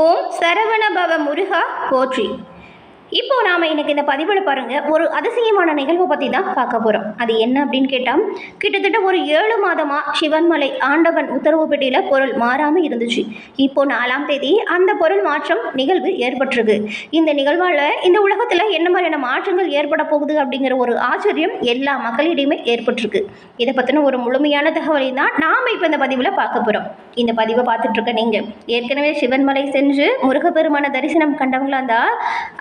ஓம் சரவணபவ முருகா போற்றி. இப்போ நாம இன்னைக்கு இந்த பதிவில் பாருங்க ஒரு அதிசயமான நிகழ்வை பற்றி தான் பார்க்க போகிறோம் அது என்ன அப்படின்னு கேட்டால் கிட்டத்தட்ட ஒரு ஏழு மாதமா சிவன்மலை ஆண்டவன் உத்தரவு பெட்டியில் பொருள் மாறாமல் இருந்துச்சு. இப்போ நாலாம் தேதி அந்த பொருள் மாற்றம் நிகழ்வு ஏற்பட்டிருக்கு. இந்த நிகழ்வால் இந்த உலகத்தில் என்ன மாதிரியான மாற்றங்கள் ஏற்பட போகுது அப்படிங்கிற ஒரு ஆச்சரியம் எல்லா மக்களிடையுமே ஏற்பட்டிருக்கு. இதை பற்றின ஒரு முழுமையான தகவலை தான் நாம் இப்போ இந்த பதிவில் பார்க்க போகிறோம் இந்த பதிவை பார்த்துட்டு இருக்க நீங்கள் ஏற்கனவே சிவன்மலை சென்று முருகப்பெருமான தரிசனம் கண்டவங்களா இருந்தால்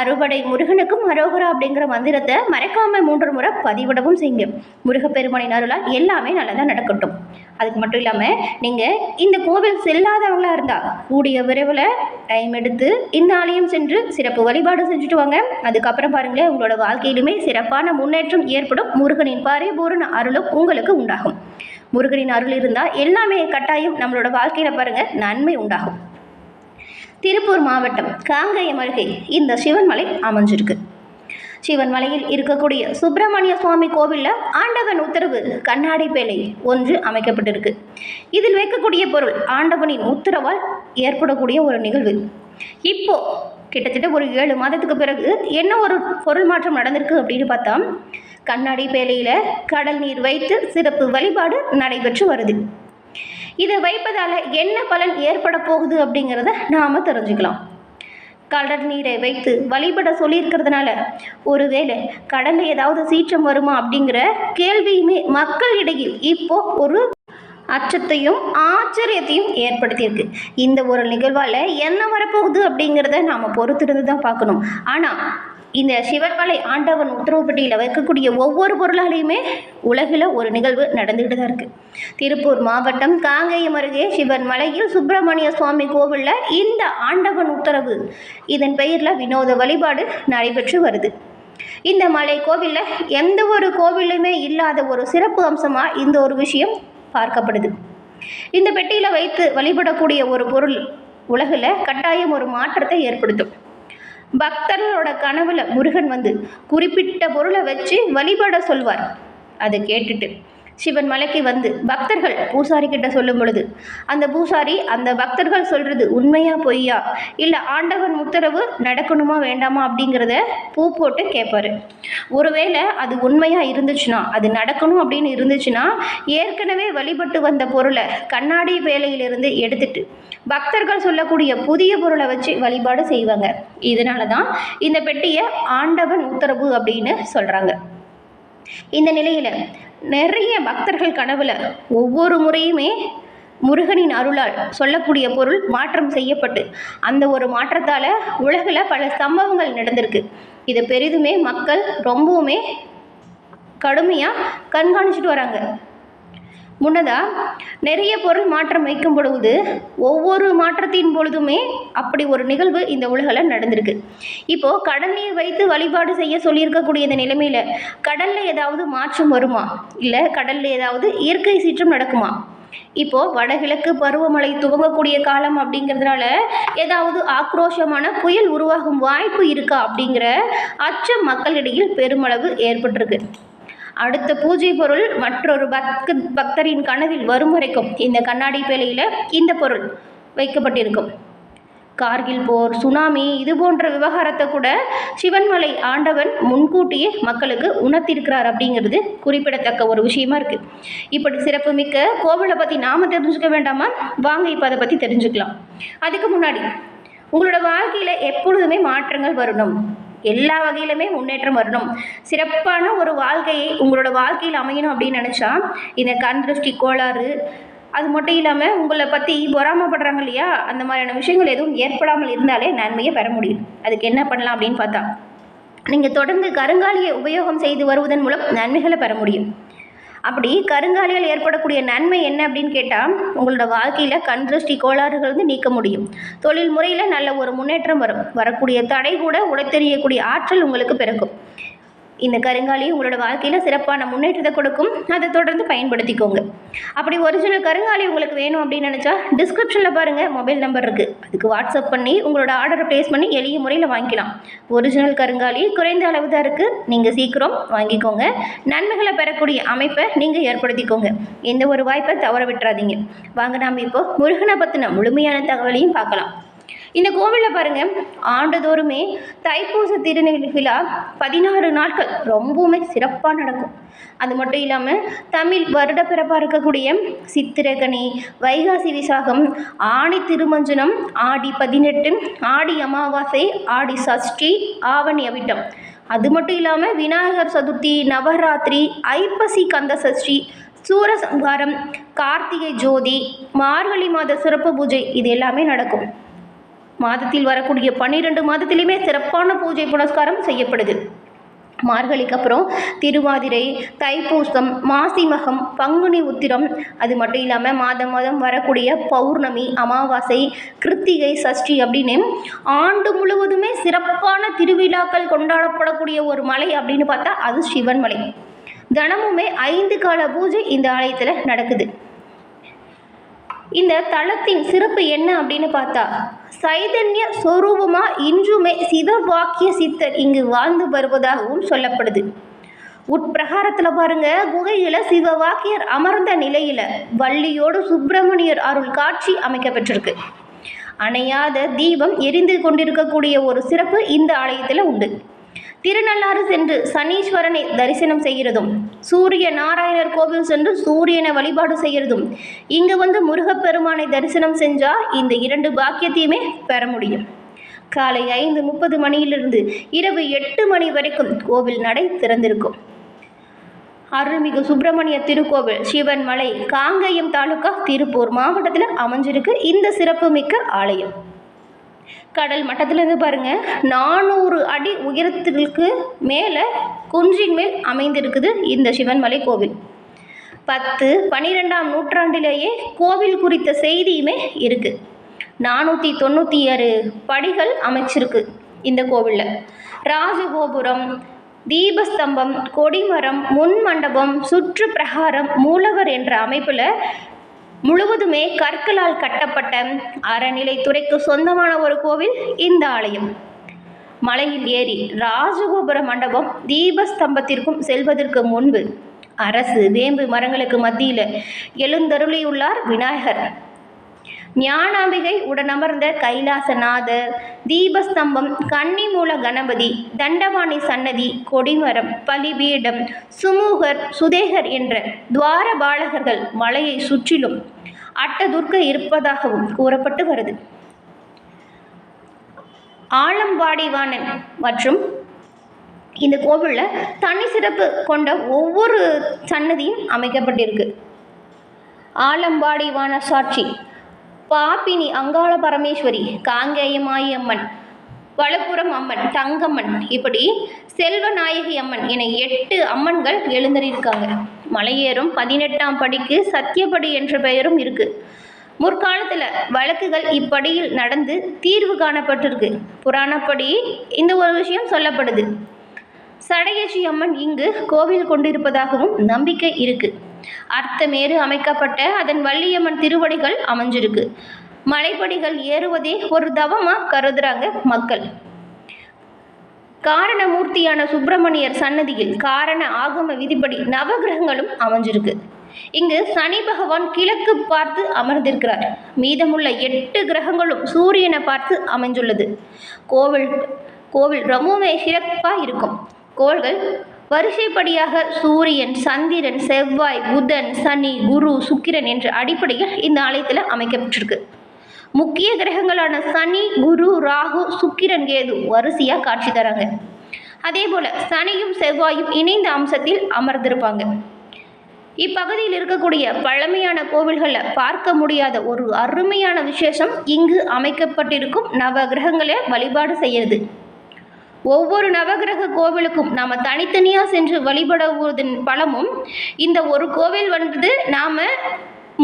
அறுபடை முருகனுக்கும் அரோகரா அப்படிங்கிற மந்திரத்தை மறைக்காம மூன்று முறை பதிவிடவும் செய்யுங்க. முருகப்பெருமானின் அருளால் எல்லாமே நல்லதாக நடக்கட்டும். அதுக்கு மட்டும் இல்லாமல் நீங்கள் இந்த கோவில் செல்லாதவங்களா இருந்தால் கூடிய விரைவில் டைம் எடுத்து இந்த ஆலயம் சென்று சிறப்பு வழிபாடு செஞ்சுட்டு வாங்க. அதுக்கப்புறம் பாருங்களேன் உங்களோட வாழ்க்கையிலுமே சிறப்பான முன்னேற்றம் ஏற்படும். முருகனின் பரிபூரண அருளும் உங்களுக்கு உண்டாகும். முருகனின் அருள் இருந்தால் எல்லாமே கட்டாயம் நம்மளோட வாழ்க்கையில் பாருங்கள் நன்மை உண்டாகும். திருப்பூர் மாவட்டம் காங்கயம் அருகே இந்த சிவன்மலை அமைஞ்சிருக்கு. சிவன்மலையில் இருக்கக்கூடிய சுப்பிரமணிய சுவாமி கோவிலில் ஆண்டவன் உத்தரவு கண்ணாடி பேலை ஒன்று அமைக்கப்பட்டிருக்கு. இதில் வைக்கக்கூடிய பொருள் ஆண்டவனின் உத்தரவால் ஏற்படக்கூடிய ஒரு நிகழ்வு. இப்போ கிட்டத்தட்ட ஒரு ஏழு மாதத்துக்கு பிறகு என்ன ஒரு பொருள் மாற்றம் நடந்திருக்கு அப்படின்னு பார்த்தா கண்ணாடி பேலையில் கடல் நீர் வைத்து சிறப்பு வழிபாடு நடைபெற்று வருது. இதை வைப்பதால் என்ன பலன் ஏற்பட போகுது அப்படிங்கிறத நாம் தெரிஞ்சுக்கலாம். கடல் நீரை வைத்து வழிபட சொல்லியிருக்கிறதுனால ஒருவேளை கடலில் ஏதாவது சீற்றம் வருமா அப்படிங்கிற கேள்வியுமே மக்களிடையில் இப்போ ஒரு அச்சத்தையும் ஆச்சரியத்தையும் ஏற்படுத்தியிருக்கு. இந்த ஒரு நிகழ்வால் என்ன வரப்போகுது அப்படிங்கிறத நாம் பொறுத்திருந்து தான் பார்க்கணும். ஆனால் இந்த சிவன்மலை ஆண்டவன் உத்தரவுப்பட்டியில் வைக்கக்கூடிய ஒவ்வொரு பொருளாலையுமே உலகில் ஒரு நிகழ்வு நடந்துக்கிட்டு தான் இருக்குது திருப்பூர் மாவட்டம் காங்கேயம் அருகே சிவன் மலையில் சுப்பிரமணிய சுவாமி கோவிலில் இந்த ஆண்டவன் உத்தரவு இதன் பெயரில் வினோத வழிபாடு நடைபெற்று வருது. இந்த மலை கோவிலில் எந்த ஒரு கோவிலுமே இல்லாத ஒரு சிறப்பு அம்சமாக இந்த ஒரு விஷயம் பார்க்கப்படுது. இந்த பெட்டியில் வைத்து வழிபடக்கூடிய ஒரு பொருள் உலகில் கட்டாயம் ஒரு மாற்றத்தை ஏற்படுத்தும். பக்தர்களோட கனவுல முருகன் வந்து குறிப்பிட்ட பொருளை வச்சு வழிபட சொல்வார். அதை கேட்டுட்டு சிவன் மலைக்கு வந்து பக்தர்கள் பூசாரி கிட்ட சொல்லும் பொழுது அந்த பூசாரி அந்த பக்தர்கள் சொல்றது உண்மையா பொய்யா? இல்லை ஆண்டவன் உத்தரவு நடக்கணுமா வேண்டாமா அப்படிங்கிறத பூ போட்டு கேட்பாரு ஒருவேளை அது உண்மையா இருந்துச்சுன்னா அது நடக்கணும் அப்படின்னு இருந்துச்சுன்னா ஏற்கனவே வழிபட்டு வந்த பொருளை கண்ணாடி வேலையிலிருந்து எடுத்துட்டு பக்தர்கள் சொல்லக்கூடிய புதிய பொருளை வச்சு வழிபாடு செய்வாங்க. இதனால தான் இந்த பெட்டியை ஆண்டவன் உத்தரவு அப்படின்னு சொல்கிறாங்க இந்த நிலையில் நிறைய பக்தர்கள் கனவுல ஒவ்வொரு முறையுமே முருகனின் அருளால் சொல்லக்கூடிய பொருள் மாற்றம் செய்யப்பட்டு அந்த ஒரு மாற்றத்தால் உலகில் பல சம்பவங்கள் நடந்திருக்கு. இதை பெரிதுமே மக்கள் ரொம்பவுமே கடுமையாக கண்காணிச்சுட்டு வராங்க. முன்னதாக நிறைய பொருள் மாற்றம் வைக்கும் பொழுது ஒவ்வொரு மாற்றத்தின் பொழுதுமே அப்படி ஒரு நிகழ்வு இந்த உலகில் நடந்திருக்கு. இப்போது கடல் நீர் வைத்து வழிபாடு செய்ய சொல்லியிருக்கக்கூடிய இந்த நிலைமையில் கடலில் ஏதாவது மாற்றம் வருமா? இல்லை கடலில் ஏதாவது இயற்கை சீற்றம் நடக்குமா? இப்போது வடகிழக்கு பருவமழை துவங்கக்கூடிய காலம் அப்படிங்கிறதுனால ஏதாவது ஆக்ரோஷமான புயல் உருவாகும் வாய்ப்பு இருக்கா அப்படிங்கிற அச்சம் மக்களிடையில் பெருமளவு ஏற்பட்டிருக்கு. அடுத்த பூஜை பொருள் மற்றொரு பக்த பக்தரின் கனவில் வரும் வரைக்கும் இந்த கண்ணாடி பேலையில் இந்த பொருள் வைக்கப்பட்டிருக்கும். கார்கில் போர் சுனாமி இது போன்ற விவகாரத்தை கூட சிவன்மலை ஆண்டவன் முன்கூட்டியே மக்களுக்கு உணர்த்திருக்கிறார் அப்படிங்கிறது குறிப்பிடத்தக்க ஒரு விஷயமா இருக்குது இப்படி சிறப்புமிக்க கோவிலை பற்றி நாம் தெரிஞ்சுக்க வேண்டாமா? வாங்க இப்போ அதை பற்றி தெரிஞ்சுக்கலாம். அதுக்கு முன்னாடி உங்களோட வாழ்க்கையில் எப்பொழுதுமே மாற்றங்கள் வரணும். எல்லா வகையிலுமே முன்னேற்றம் வரணும். சிறப்பான ஒரு வாழ்க்கையை உங்களோட வாழ்க்கையில் அமையணும் அப்படின்னு நினச்சா இந்த கண் திருஷ்டி கோளாறு அது மட்டும் இல்லாமல் உங்களை பற்றி பொறாமப்படுறாங்க இல்லையா? அந்த மாதிரியான விஷயங்கள் எதுவும் ஏற்படாமல் இருந்தாலே நன்மையை பெற முடியும். அதுக்கு என்ன பண்ணலாம் அப்படின்னு பார்த்தா நீங்கள் தொடர்ந்து கருங்காலியை உபயோகம் செய்து வருவதன் மூலம் நன்மைகளை பெற முடியும். அப்படி கருங்காலியால் ஏற்படக்கூடிய நன்மை என்ன அப்படின்னு கேட்டால் உங்களோட வாழ்க்கையில் கண் திருஷ்டி கோளாறுகள் வந்து நீக்க முடியும். தொழில் முறையில் நல்ல ஒரு முன்னேற்றம் வரும். வரக்கூடிய தடை கூட உடைத்தெறியக்கூடிய ஆற்றல் உங்களுக்கு பிறக்கும். இந்த கருங்காலி உங்களோட வாழ்க்கையில் சிறப்பான முன்னேற்றத்தை கொடுக்கும். அதை தொடர்ந்து பயன்படுத்திக்கோங்க. அப்படி ஒரிஜினல் கருங்காலி உங்களுக்கு வேணும் அப்படின்னு நினச்சா டிஸ்கிரிப்ஷனில் பாருங்கள் மொபைல் நம்பர் இருக்குது அதுக்கு வாட்ஸ்அப் பண்ணி உங்களோட ஆர்டரை ப்ளேஸ் பண்ணி எளிய முறையில் வாங்கிக்கலாம். ஒரிஜினல் கருங்காலி குறைந்த அளவு தான் இருக்குது நீங்கள் சீக்கிரம் வாங்கிக்கோங்க. நன்மைகளை பெறக்கூடிய அமைப்பை நீங்கள் ஏற்படுத்திக்கோங்க. எந்த ஒரு வாய்ப்பை தவற விட்டுறாதீங்க. வாங்க நாம் இப்போ முருகனை பற்றின முழுமையான தகவலையும் பார்க்கலாம். இந்த கோவிலில் பாருங்க ஆண்டுதோறுமே தைப்பூச திருநெல் விழா பதினாறு நாட்கள் ரொம்பவுமே சிறப்பாக நடக்கும். அது மட்டும் இல்லாமல் தமிழ் வருடப்பிறப்பாக இருக்கக்கூடிய சித்திரகனி வைகாசி விசாகம் ஆணி திருமஞ்சனம் ஆடி பதினெட்டு ஆடி அமாவாசை ஆடி சஷ்டி ஆவணி அவிட்டம். அது மட்டும் இல்லாமல் விநாயகர் சதுர்த்தி நவராத்திரி ஐப்பசி கந்த சஷ்டி சூரசம்ஹாரம் கார்த்திகை ஜோதி மார்கழி மாத சிறப்பு பூஜை இது எல்லாமே நடக்கும். மாதத்தில் வரக்கூடிய பன்னிரெண்டு மாதத்திலுமே சிறப்பான பூஜை புனஸ்காரம் செய்யப்படுது. மார்கழிக்கு அப்புறம் திருவாதிரை தைப்பூசம் மாசிமகம் பங்குனி உத்திரம் அது மட்டும் இல்லாமல் மாதம் மாதம் வரக்கூடிய பௌர்ணமி அமாவாசை கிருத்திகை சஷ்டி அப்படின்னு ஆண்டு முழுவதுமே சிறப்பான திருவிழாக்கள் கொண்டாடப்படக்கூடிய ஒரு மலை அப்படின்னு பார்த்தா அது சிவன் மலை. தினமுமே ஐந்து கால பூஜை இந்த ஆலயத்தில் நடக்குது. இந்த தளத்தின் சிறப்பு என்ன அப்படின்னு பார்த்தா சைதன்ய சொரூபமாக இன்றுமே சிவவாக்கிய சித்தர் இங்கு வாழ்ந்து வருவதாகவும் சொல்லப்படுது. உட்பிரகாரத்தில் பாருங்க குகையில் சிவவாக்கியர் அமர்ந்த நிலையில் வள்ளியோடு சுப்பிரமணியர் அருள் காட்சி அமைக்கப்பட்டிருக்கு. அணையாத தீபம் எரிந்து கொண்டிருக்கக்கூடிய ஒரு சிறப்பு இந்த ஆலயத்தில் உண்டு. திருநள்ளாறு சென்று சனீஸ்வரனை தரிசனம் செய்கிறதும் சூரிய நாராயணர் கோவில் சென்று சூரியனை வழிபாடு செய்கிறதும் இங்கு வந்து முருகப்பெருமானை தரிசனம் செஞ்சால் இந்த இரண்டு பாக்கியத்தையுமே பெற முடியும். காலை ஐந்து முப்பது மணியிலிருந்து இரவு எட்டு மணி வரைக்கும் கோவில் நடை திறந்திருக்கும். அருள்மிகு சுப்பிரமணிய திருக்கோவில் சிவன் மலை காங்கயம் தாலுகா திருப்பூர் மாவட்டத்தில் அமைஞ்சிருக்கு இந்த சிறப்புமிக்க ஆலயம். கடல் மட்டத்திலிருந்து பாருங்க. நானூறு அடி உயரத்திற்கு மேலே குன்றின் மேல் அமைந்திருக்குது இந்த சிவன்மலை கோவில். பத்து பனிரெண்டாம் நூற்றாண்டிலேயே கோவில் குறித்த செய்தியுமே இருக்கு. நானூற்றி தொண்ணூற்றி ஆறு படிகள் அமைச்சிருக்கு இந்த கோவிலில். ராஜகோபுரம் தீபஸ்தம்பம் கொடிமரம் முன் மண்டபம் சுற்று பிரகாரம் மூலவர் என்ற அமைப்பில் முழுவதுமே கற்களால் கட்டப்பட்ட அறநிலைத்துறைக்கு சொந்தமான ஒரு கோவில் இந்த ஆலயம். மலையில் ஏறி ராஜகோபுர மண்டபம் தீபஸ்தம்பத்திற்கும் செல்வதற்கு முன்பு அரசு வேம்பு மரங்களுக்கு மத்தியில் எழுந்தருளியுள்ளார் விநாயகர். ஞானாம்பிகை உடனமர்ந்த கைலாசநாதர் தீபஸ்தம்பம் கன்னிமூல கணபதி தண்டவாணி சன்னதி கொடிமரம் பலிபீடம் சுமூகர் சுதேகர் என்ற துவார பாலகர்கள் மலையை சுற்றிலும் அட்டதுர்க்க இருப்பதாகவும் கூறப்பட்டு வருது. ஆலம்பாடிவாணன் மற்றும் இந்த கோவிலில் தனி சிறப்பு கொண்ட ஒவ்வொரு சன்னதியும் அமைக்கப்பட்டிருக்கு. ஆலம்பாடிவான சாட்சி பாப்பினி அங்காள பரமேஸ்வரி காங்கேயமாயி அம்மன் வலப்புறம் அம்மன் தங்கம்மன் இப்படி செல்வநாயகி அம்மன் என எட்டு அம்மன்கள் எழுந்தறியிருக்காங்க மலையேறும் பதினெட்டாம் படிக்கு சத்தியப்படி என்ற பெயரும் இருக்கு. முற்காலத்தில் வழக்குகள் இப்படியில் நடந்து தீர்வு காணப்பட்டிருக்கு. புராணப்படி இந்த ஒரு விஷயம் சொல்லப்படுது. சடையசி அம்மன் இங்கு கோவில் கொண்டிருப்பதாகவும் நம்பிக்கை இருக்கு. அர்த்தமேறு அமைக்கப்பட்ட அதன் வள்ளியம்மன் திருவடிகள் அமைஞ்சிருக்கு. மலைப்படிகள் ஏறுவதே ஒரு தவமாக கருதுறாங்க மக்கள். காரணமூர்த்தியான சுப்பிரமணியர் சன்னதியில் காரண ஆகம விதிப்படி நவகிரகங்களும் அமைஞ்சிருக்கு. இங்கு சனி பகவான் கிழக்கு பார்த்து அமர்ந்திருக்கிறார். மீதமுள்ள எட்டு கிரகங்களும் சூரியனை பார்த்து அமைஞ்சுள்ளது. கோவில் கோவில் ரொம்பவுமே சிறப்பாக இருக்கும். கோள்கள் வரிசைப்படியாக சூரியன் சந்திரன் செவ்வாய் புதன் சனி குரு சுக்கிரன் என்ற அடிப்படையில் இந்த ஆலயத்தில் அமைக்கப்பட்டிருக்கு. முக்கிய கிரகங்களான சனி குரு ராகு சுக்கிரன் கேது வரிசையாக காட்சி தராங்க. அதே போல் சனியும் செவ்வாயும் இணைந்த அம்சத்தில் அமர்ந்திருப்பாங்க. இப்பகுதியில் இருக்கக்கூடிய பழமையான கோவில்களில் பார்க்க முடியாத ஒரு அருமையான விசேஷம் இங்கு அமைக்கப்பட்டிருக்கும் நவ கிரகங்களை வழிபாடு செய்யறது. ஒவ்வொரு நவகிரக கோவிலுக்கும் நாம் தனித்தனியாக சென்று வழிபடுவதன் பலமும் இந்த ஒரு கோவில் வந்து நாம்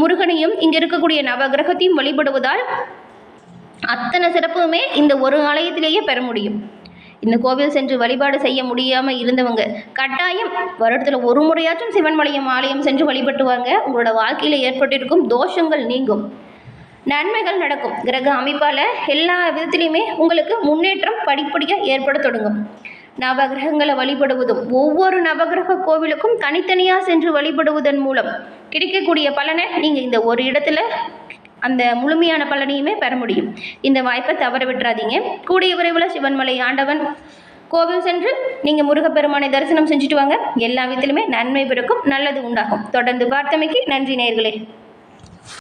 முருகனையும் இங்கே இருக்கக்கூடிய நவகிரகத்தையும் வழிபடுவதால் அத்தனை சிறப்புமே இந்த ஒரு ஆலயத்திலேயே பெற முடியும். இந்த கோவில் சென்று வழிபாடு செய்ய முடியாமல் இருந்தவங்க கட்டாயம் வருடத்தில் ஒரு முறையாச்சும் சிவன்மலையம் ஆலயம் சென்று வழிபட்டுவாங்க. உங்களோட வாழ்க்கையில் ஏற்பட்டிருக்கும் தோஷங்கள் நீங்கும். நன்மைகள் நடக்கும். கிரக அமைப்பால் எல்லா விதத்துலேயுமே உங்களுக்கு முன்னேற்றம் படிப்படியாக ஏற்பட தொடங்கும். நவகிரகங்களை வழிபடுவதும் ஒவ்வொரு நவகிரக கோவிலுக்கும் தனித்தனியாக சென்று வழிபடுவதன் மூலம் கிடைக்கக்கூடிய பலனை நீங்கள் இந்த ஒரு இடத்துல அந்த முழுமையான பலனையுமே பெற முடியும். இந்த வாய்ப்பை தவற விட்டுறாதீங்க. கூடிய விரைவில் சிவன்மலை ஆண்டவன் கோவில் சென்று நீங்கள் முருகப்பெருமானை தரிசனம் செஞ்சுட்டு வாங்க. எல்லா விதத்திலுமே நன்மை பிறக்கும் நல்லது உண்டாகும். தொடர்ந்து பார்த்தமைக்கு நன்றி நேர்களே